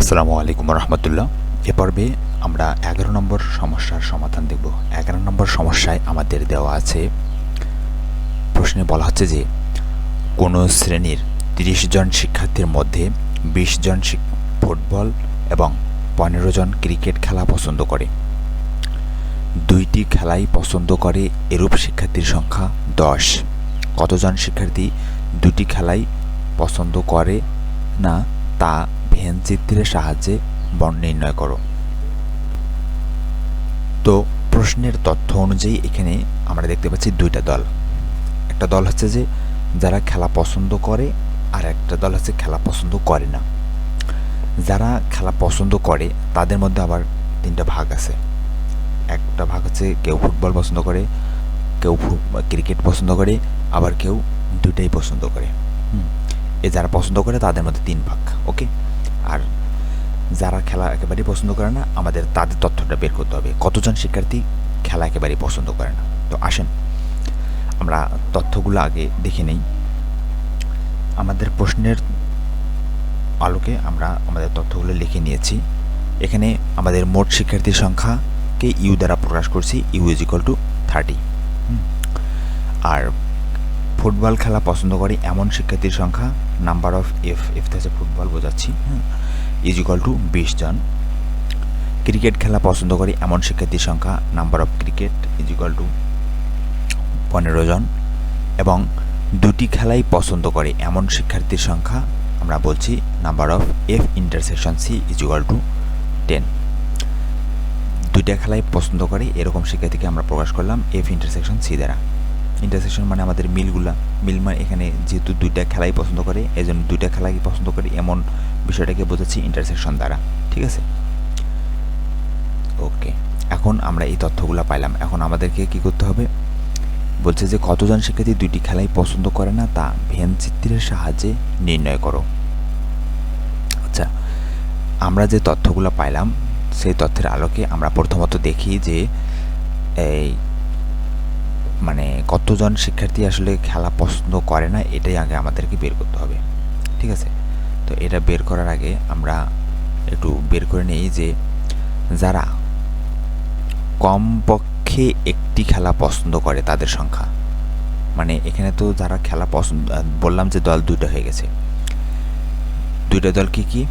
আসসালামু আলাইকুম রহমতুল্লাহ। এ পর্বে আমরা এগারো নম্বর সমস্যার সমাধান দেখব। এগারো নম্বর সমস্যায় আমাদের দেওয়া আছে, প্রশ্নে বলা হচ্ছে যে, কোনো শ্রেণির তিরিশ জন শিক্ষার্থীর মধ্যে বিশ জন ফুটবল এবং পনেরো জন ক্রিকেট খেলা পছন্দ করে। দুইটি খেলাই পছন্দ করে এরূপ শিক্ষার্থীর সংখ্যা দশ। কতজন শিক্ষার্থী দুটি খেলাই পছন্দ করে না তা ভেন চিত্রের সাহায্যে বর্ণ নির্ণয় করো। তো, প্রশ্নের তথ্য অনুযায়ী এখানে আমরা দেখতে পাচ্ছি দুইটা দল। একটা দল হচ্ছে যে, যারা খেলা পছন্দ করে, আর একটা দল হচ্ছে খেলা পছন্দ করে না। যারা খেলা পছন্দ করে, তাদের মধ্যে আবার তিনটা ভাগ আছে। একটা ভাগ হচ্ছে কেউ ফুটবল পছন্দ করে, কেউ ক্রিকেট পছন্দ করে, আবার কেউ দুটাই পছন্দ করে। এ যারা পছন্দ করে, তাদের মধ্যে তিন ভাগ, ওকে? আর যারা খেলা একেবারেই পছন্দ করে না, আমাদের তাদের তথ্যটা বের করতে হবে। কতজন শিক্ষার্থী খেলা একেবারেই পছন্দ করে না? তো আসেন, আমরা তথ্যগুলো আগে দেখে নেই। আমাদের প্রশ্নের আলোকে আমরা আমাদের তথ্যগুলো লিখে নিয়েছি। এখানে আমাদের মোট শিক্ষার্থীর সংখ্যাকে ইউ দ্বারা প্রকাশ করছি, U is equal to thirty. R football খেলা পছন্দ করে এমন শিক্ষার্থীর সংখ্যা নাম্বার অফ এফ এফ থেকে ফুটবল বোঝাচ্ছি হ্যাঁ ইজ ইকুয়াল টু বিশ জন। ক্রিকেট খেলা পছন্দ করে এমন শিক্ষার্থীর সংখ্যা number of cricket is equal to পনেরো জন। এবং দুটি খেলাই পছন্দ করে এমন শিক্ষার্থীর সংখ্যা, আমরা বলছি number of F intersection C is equal to ten দুইটা খেলাই পছন্দ করে এরকম শিক্ষার্থীকে আমরা প্রকাশ করলাম এফ ইন্টারসেকশন সি দ্বারা। ইন্টারসেকশন মানে আমাদের মিলগুলা। মিল মানে এখানে যেহেতু দুইটা খেলাই পছন্দ করে এই জন্য দুইটা খেলাই পছন্দ করে এমন বিষয়টাকে বোঝাচ্ছি ইন্টারসেকশন দ্বারা। ঠিক আছে? ওকে এখন আমরা এই তথ্যগুলো পাইলাম। এখন আমাদেরকে কি করতে হবে? বলছে যে, কতজন শিক্ষার্থী দুইটি খেলাই পছন্দ করে না তা ভেন চিত্রের সাহায্যে নির্ণয় করো। আচ্ছা আমরা যে তথ্যগুলো পাইলাম, সেই তথ্যের আলোকে আমরা প্রথমত দেখি যে, এই মানে কতজন শিক্ষার্থী আসলে খেলা পছন্দ করে না, এটাই আগে আমাদেরকে বের করতে হবে। ঠিক আছে? তো এটা বের করার আগে আমরা একটু বের করে নেই যে যারা কমপক্ষে একটি খেলা পছন্দ করে তাদের সংখ্যা। মানে এখানে তো যারা খেলা পছন্দ, বললাম যে দল দুটো হয়ে গেছে। দুইটা দল কি কি?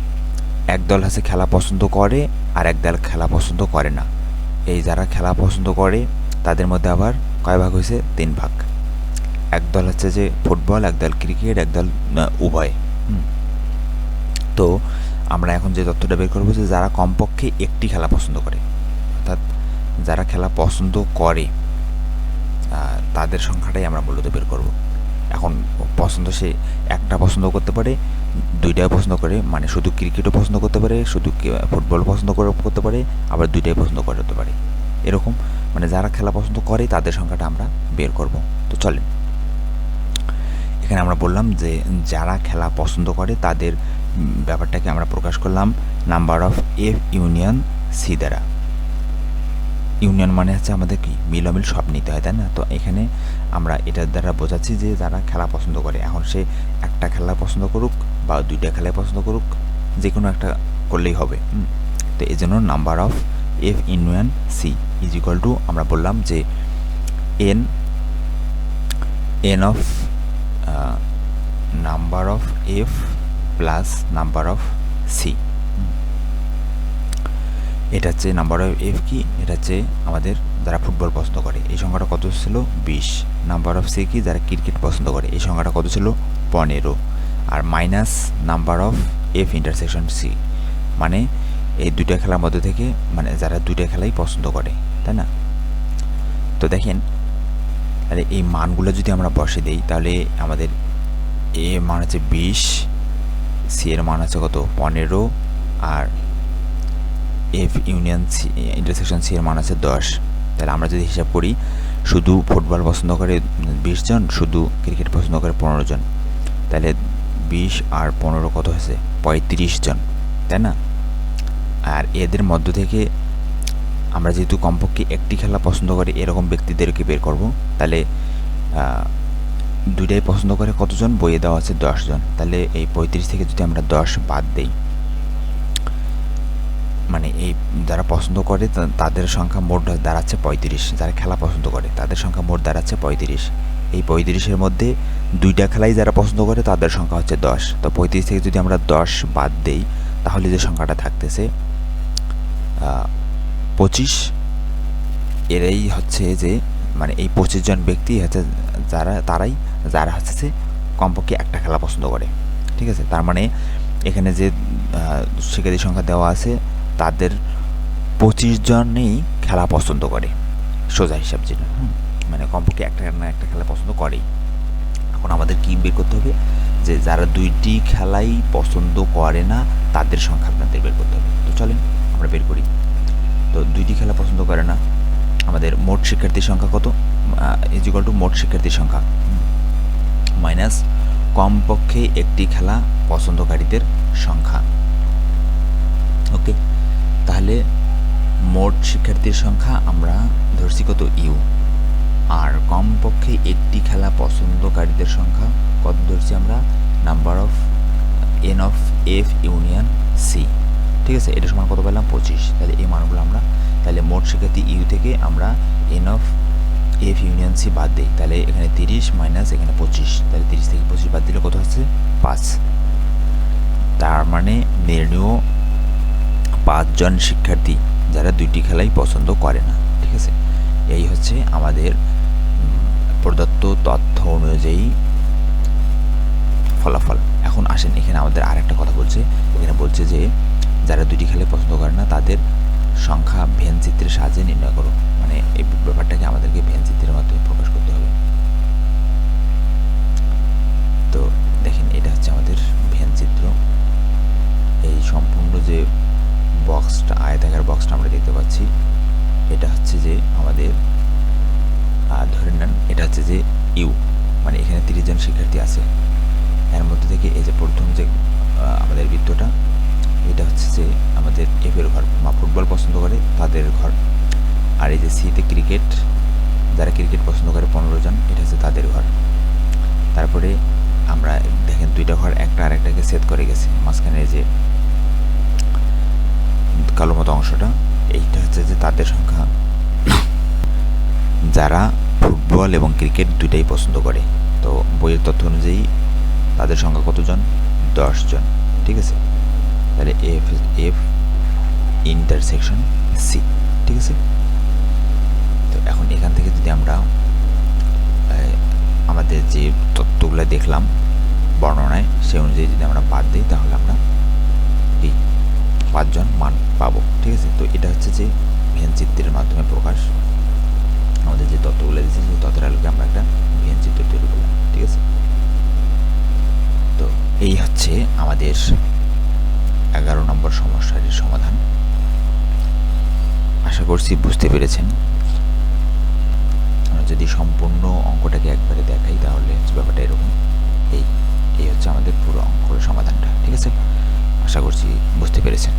এক দল আছে খেলা পছন্দ করে আর এক দল খেলা পছন্দ করে না। এই যারা খেলা পছন্দ করে তাদের মধ্যে আবার কয় ভাগ হয়েছে? তিন ভাগ। এক দল হচ্ছে যে ফুটবল এক দল ক্রিকেট এক দল আহ, উভয়। তো আমরা এখন যে তথ্যটা বের করব যে যারা কমপক্ষে একটি খেলা পছন্দ করে অর্থাৎ যারা খেলা পছন্দ করে তাদের সংখ্যাটাই আমরা মূলত বের করব। এখন পছন্দ সে একটা পছন্দ করতে পারে দুইটাই পছন্দ করে মানে শুধু ক্রিকেটও পছন্দ করতে পারে শুধু ফুটবল পছন্দ করে করতে পারে আবার দুইটাই পছন্দ করতে পারে। এরকম মানে যারা খেলা পছন্দ করে তাদের সংখ্যাটা আমরা বের করব। তো চলেন। এখানে আমরা বললাম যে যারা খেলা পছন্দ করে তাদের ব্যাপারটাকে আমরা প্রকাশ করলাম number of F union C দ্বারা। ইউনিয়ন মানে হচ্ছে আমাদের কি? মিলমিল সব নিতে হয়, তাই না? তো এখানে আমরা এটার দ্বারা বোঝাচ্ছি যে যারা খেলা পছন্দ করে, এখন সে একটা খেলা পছন্দ করুক বা দুইটা খেলা পছন্দ করুক যে কোনো একটা করলেই হবে তো এই জন্য number of F union C. Is equal to আমরা বললাম যে N N of number of F plus number of C এটা হচ্ছে নাম্বার অফ এফ কি? এটা হচ্ছে আমাদের যারা ফুটবল পছন্দ করে, এই সংখ্যাটা কত ছিল? বিশ। নাম্বার অফ সি কি? যারা ক্রিকেট পছন্দ করে, এই সংখ্যাটা কত ছিল? পনেরো। আর minus number of F intersection C মানে এই দুইটা খেলার মধ্যে থেকে মানে যারা দুইটা খেলাই পছন্দ করে তাই না? তো দেখেন, তাহলে এই মানগুলো যদি আমরা বসে দিই, তাহলে আমাদের এ মান আছে বিশ, সি এর মান আছে কত? পনেরো, আর F union C, intersection C এর মান আছে দশ। তাহলে আমরা যদি হিসাব করি, শুধু ফুটবল পছন্দ করে বিশ জন, শুধু ক্রিকেট পছন্দ করে পনেরো জন। তাহলে বিশ আর পনেরো কত হয়েছে? পঁয়ত্রিশ জন। তাই না? আর এদের মধ্য থেকে আমরা যেহেতু কমপক্ষে একটি খেলা পছন্দ করি এরকম ব্যক্তিদেরকে বের করব, তাহলে দুইটাই পছন্দ করে কতজন? বইয়ে দেওয়া আছে দশজন। তাহলে এই পঁয়ত্রিশ থেকে যদি আমরা দশ বাদ দেই মানে এই যারা পছন্দ করে তাদের সংখ্যা মোট দাঁড়াচ্ছে পঁয়ত্রিশ। যারা খেলা পছন্দ করে, তাদের সংখ্যা মোট দাঁড়াচ্ছে পঁয়ত্রিশ। এই পঁয়ত্রিশের মধ্যে দুইটা খেলাই যারা পছন্দ করে, তাদের সংখ্যা হচ্ছে দশ। তো পঁয়ত্রিশ থেকে যদি আমরা দশ বাদ দেই, তাহলে যে সংখ্যাটা থাকতেছে পঁচিশ। এরাই হচ্ছে যে মানে এই পঁচিশ জন ব্যক্তি হচ্ছে যারা, তারাই, যারা হচ্ছে কমপক্ষে একটা খেলা পছন্দ করে। ঠিক আছে? তার মানে এখানে যে শিক্ষার্থী সংখ্যা দেওয়া আছে, তাদের পঁচিশ জনই খেলা পছন্দ করে। সোজা হিসাব যেটা মানে কমপক্ষে একটা না একটা খেলা পছন্দ করেই। এখন আমাদের কি বের করতে হবে? যে যারা দুইটি খেলাই পছন্দ করে না, তাদের সংখ্যা আপনাদের বের করতে হবে। তো চলেন, আমরা বের করি। তো দুইটি খেলা পছন্দ করে না। আমাদের মোট শিক্ষার্থীর সংখ্যা কত? ইজিকাল টু মোট শিক্ষার্থীর সংখ্যা। মাইনাস কমপক্ষে একটি খেলা পছন্দকারীদের সংখ্যা। ওকে তাহলে মোট শিক্ষার্থীর সংখ্যা আমরা ধরছি কত? ইউ আর কমপক্ষে একটি খেলা পছন্দকারীদের সংখ্যা কত ধরছি আমরা? Number of N of F union C ঠিক আছে? এটা সমান কত পেলাম? পঁচিশ। তাহলে এই মানগুলো আমরা, তাহলে মোট শিক্ষার্থী ইউ থেকে আমরা N of F union C বাদ দিই। তাহলে এখানে তিরিশ মাইনাস এখানে পঁচিশ। তাহলে তিরিশ থেকে পঁচিশ বাদ দিলে কত হচ্ছে? পাঁচ। তার মানে নির্ণীয় পাঁচজন শিক্ষার্থী যারা দুইটি খেলাই পছন্দ করে না, ঠিক আছে? এই হচ্ছে আমাদের প্রদত্ত তথ্য অনুযায়ী ফলাফল। এখন আসেন, এখানে আমাদের আরেকটা কথা বলছে। এখানে বলছে যে যারা দুটি খেলে পছন্দ করে না, তাদের সংখ্যা ভেন চিত্রের সাহায্যে নির্ণয় করো। মানে এই ব্যাপারটাকে আমাদেরকে ভেন চিত্রের মাধ্যমে প্রকাশ করতে হবে তো দেখেন এটা হচ্ছে আমাদের ভেন চিত্র এই সম্পূর্ণ যে বক্সটা আয়তাকার বক্সটা আমরা দেখতে পাচ্ছি এটা হচ্ছে যে আমাদের আহ, ধরে নেন এটা হচ্ছে যে ইউ মানে এখানে তিরিশ জন শিক্ষার্থী আছে এর মধ্যে থেকে এই যে প্রথম যে আহ, আমাদের বৃত্তটা এটা হচ্ছে যে আমাদের এফের ঘর মা ফুটবল পছন্দ করে তাদের ঘর। আর এই যে সিতে ক্রিকেট, যারা ক্রিকেট পছন্দ করে পনেরো জন, এটা হচ্ছে তাদের ঘর। তারপরে আমরা দেখেন দুইটা ঘর, একটা আর একটাকে সেট করে গেছে। মাঝখানে যে কালো মতো অংশটা, এইটা হচ্ছে যে তাদের সংখ্যা। যারা ফুটবল এবং ক্রিকেট দুইটাই পছন্দ করে, তো বইয়ের তথ্য অনুযায়ী তাদের সংখ্যা কতজন? দশজন ঠিক আছে? তাহলে এফ এফ, ইন্টারসেকশন সি, ঠিক আছে? তো এখন এখান থেকে যদি আমরা আমাদের যে তত্ত্বগুলো দেখলাম বর্ণনায়, সেই অনুযায়ী যদি আমরা বাদ দিই, তাহলে আমরা এই পাঁচজন মান পাবো, ঠিক আছে? তো এটা হচ্ছে যে ভেন চিত্রের মাধ্যমে প্রকাশ। আমাদের যে তত্ত্বগুলো দিচ্ছে সেই তথ্যের আলোকে আমরা একটা ভেন চিত্র তৈরি করলাম, ঠিক আছে? তো এই হচ্ছে আমাদের এগারো নম্বর সমস্যার তফসিল বুঝতে পেরেছেন? যদি সম্পূর্ণ অঙ্কটাকে একবারে দেখাই তাহলে ব্যাপারটা এরকম। এই এই হচ্ছে আমাদের পুরো অঙ্কর সমাধানটা, ঠিক আছে? আশা করছি বুঝতে পেরেছেন।